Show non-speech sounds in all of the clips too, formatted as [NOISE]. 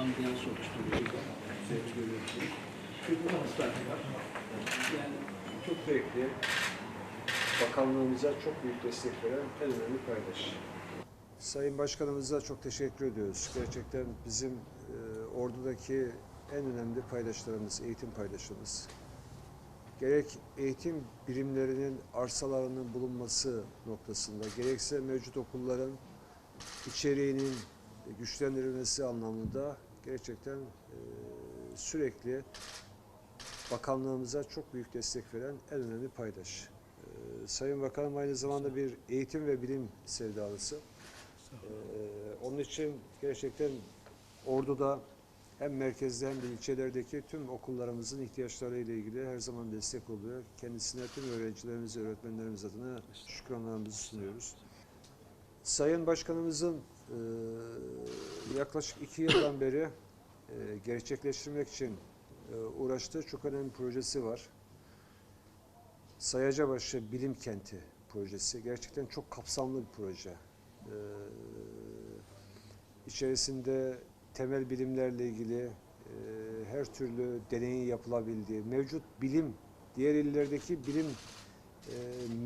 ambiyans oluşturuyoruz. Şurada hastane var. Yani Çok zevkli. Bakanlığımıza çok büyük destek veren en önemli paydaş. Sayın Başkanımıza çok teşekkür ediyoruz. Gerçekten bizim e, ordudaki en önemli paydaşlarımız, eğitim paydaşımız. Gerek eğitim birimlerinin arsalarının bulunması noktasında, gerekse mevcut okulların içeriğinin güçlendirilmesi anlamında gerçekten e, sürekli bakanlığımıza çok büyük destek veren en önemli paydaş. Ee, Sayın Bakanım aynı zamanda bir eğitim ve bilim sevdalısı. Ee, onun için gerçekten Ordu'da hem merkezde hem de ilçelerdeki tüm okullarımızın ihtiyaçları ile ilgili her zaman destek oluyor. Kendisine tüm öğrencilerimiz, öğretmenlerimiz adına şükranlarımızı sunuyoruz. Sayın Başkanımızın e, yaklaşık iki yıldan beri e, gerçekleştirmek için e, uğraştığı çok önemli projesi var. Sayacabaşı Bilim Kenti projesi. Gerçekten çok kapsamlı bir proje. Ee, içerisinde temel bilimlerle ilgili e, her türlü deneyin yapılabildiği, mevcut bilim, diğer illerdeki bilim e,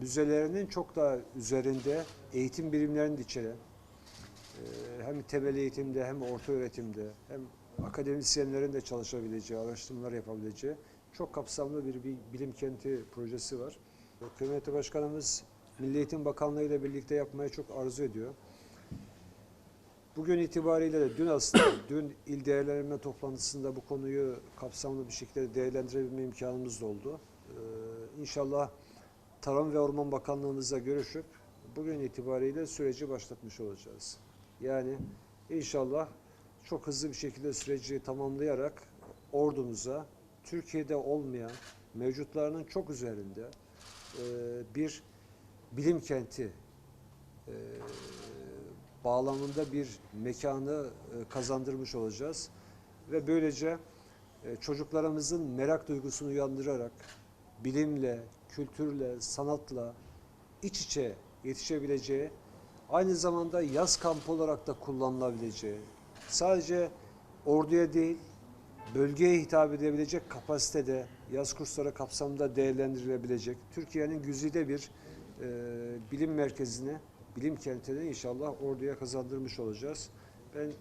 müzelerinin çok daha üzerinde eğitim birimlerini içeren, e, hem temel eğitimde hem orta öğretimde hem akademisyenlerin de çalışabileceği, araştırmalar yapabileceği çok kapsamlı bir, bir bilim kenti projesi var. Kıymetli Başkanımız Milli Eğitim Bakanlığı ile birlikte yapmaya çok arzu ediyor. Bugün itibariyle de dün aslında [COUGHS] dün il değerlendirme toplantısında bu konuyu kapsamlı bir şekilde değerlendirebilme imkanımız da oldu. Ee, inşallah Tarım ve Orman Bakanlığımızla görüşüp bugün itibariyle süreci başlatmış olacağız. Yani inşallah çok hızlı bir şekilde süreci tamamlayarak ordumuza Türkiye'de olmayan mevcutlarının çok üzerinde e, bir bilim kenti e, bağlamında bir mekanı e, kazandırmış olacağız. Ve böylece e, çocuklarımızın merak duygusunu uyandırarak bilimle, kültürle, sanatla iç içe yetişebileceği, aynı zamanda yaz kampı olarak da kullanılabileceği, sadece orduya değil, bölgeye hitap edebilecek kapasitede yaz kursları kapsamında değerlendirilebilecek Türkiye'nin güzide bir e, bilim merkezine, bilim kentine inşallah orduya kazandırmış olacağız. Ben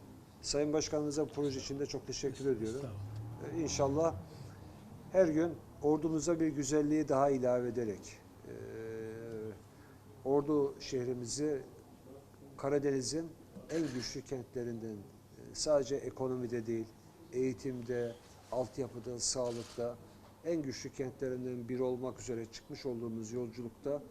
Sayın Başkanımıza bu proje için de çok teşekkür ediyorum. E, İnşallah her gün ordumuza bir güzelliği daha ilave ederek e, Ordu şehrimizi Karadeniz'in en güçlü kentlerinden e, sadece ekonomide değil, eğitimde, altyapıda, sağlıkta en güçlü kentlerinden biri olmak üzere çıkmış olduğumuz yolculukta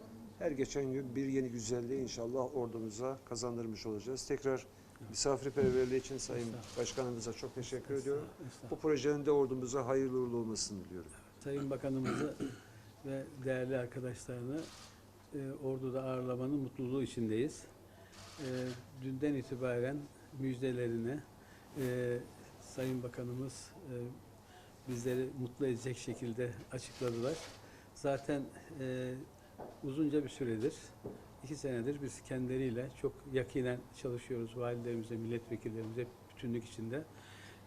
her geçen gün bir yeni güzelliği inşallah ordumuza kazandırmış olacağız. Tekrar misafirperverliği için Sayın Başkanımıza çok teşekkür ediyorum. Bu projenin de ordumuza hayırlı uğurlu olmasını diliyorum. Sayın Bakanımızı ve değerli arkadaşlarını e, orduda ağırlamanın mutluluğu içindeyiz. E, dünden itibaren müjdelerini e, Sayın Bakanımız e, bizleri mutlu edecek şekilde açıkladılar. Zaten e, uzunca bir süredir, iki senedir biz kendileriyle çok yakinen çalışıyoruz. Valilerimize, milletvekillerimize bütünlük içinde.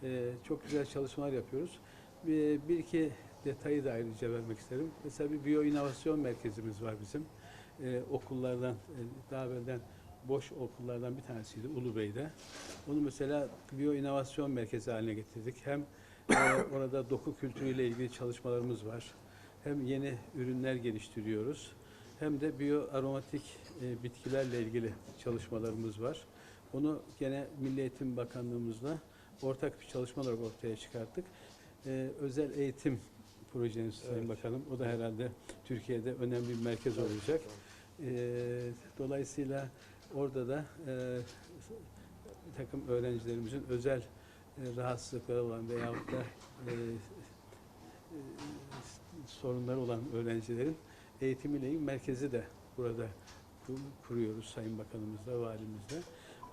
E, çok güzel çalışmalar yapıyoruz. Bir, bir iki detayı da ayrıca vermek isterim. Mesela bir biyo inovasyon merkezimiz var bizim. Ee, okullardan, e, daha evvelden boş okullardan bir tanesiydi Ulubey'de. Onu mesela biyo inovasyon merkezi haline getirdik. Hem e, orada doku kültürüyle ilgili çalışmalarımız var. Hem yeni ürünler geliştiriyoruz. Hem de biyo aromatik e, bitkilerle ilgili çalışmalarımız var. Onu gene Milli Eğitim Bakanlığımızla ortak bir çalışma olarak ortaya çıkarttık. Ee, özel eğitim projeniz Sayın Evet. Bakanım. O da herhalde Türkiye'de önemli bir merkez olacak. Ee, dolayısıyla orada da e, takım öğrencilerimizin özel e, rahatsızlıkları olan veyahut da e, e, sorunları olan öğrencilerin eğitimiyle ilgili merkezi de burada kur- kuruyoruz Sayın Bakanımızla, valimizle.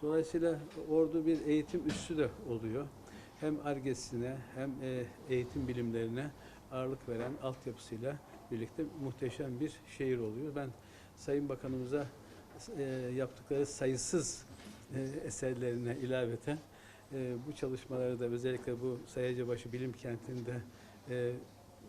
Dolayısıyla ordu bir eğitim üssü de oluyor. Hem argesine hem e, eğitim bilimlerine ağırlık veren altyapısıyla birlikte muhteşem bir şehir oluyor. Ben Sayın Bakanımıza e, yaptıkları sayısız e, eserlerine ilaveten bu çalışmaları da özellikle bu Sayacabaşı Bilim Kenti'nde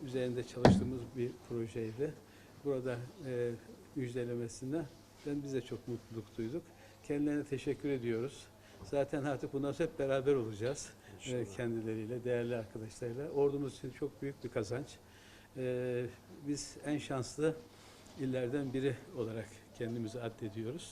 üzerinde çalıştığımız bir projeydi. Burada e, müjdelemesine ben biz de çok mutluluk duyduk. Kendilerine teşekkür ediyoruz. Zaten artık bundan sonra hep beraber olacağız e, kendileriyle, değerli arkadaşlarıyla. Ordumuz için çok büyük bir kazanç. E, biz en şanslı illerden biri olarak kendimizi addediyoruz.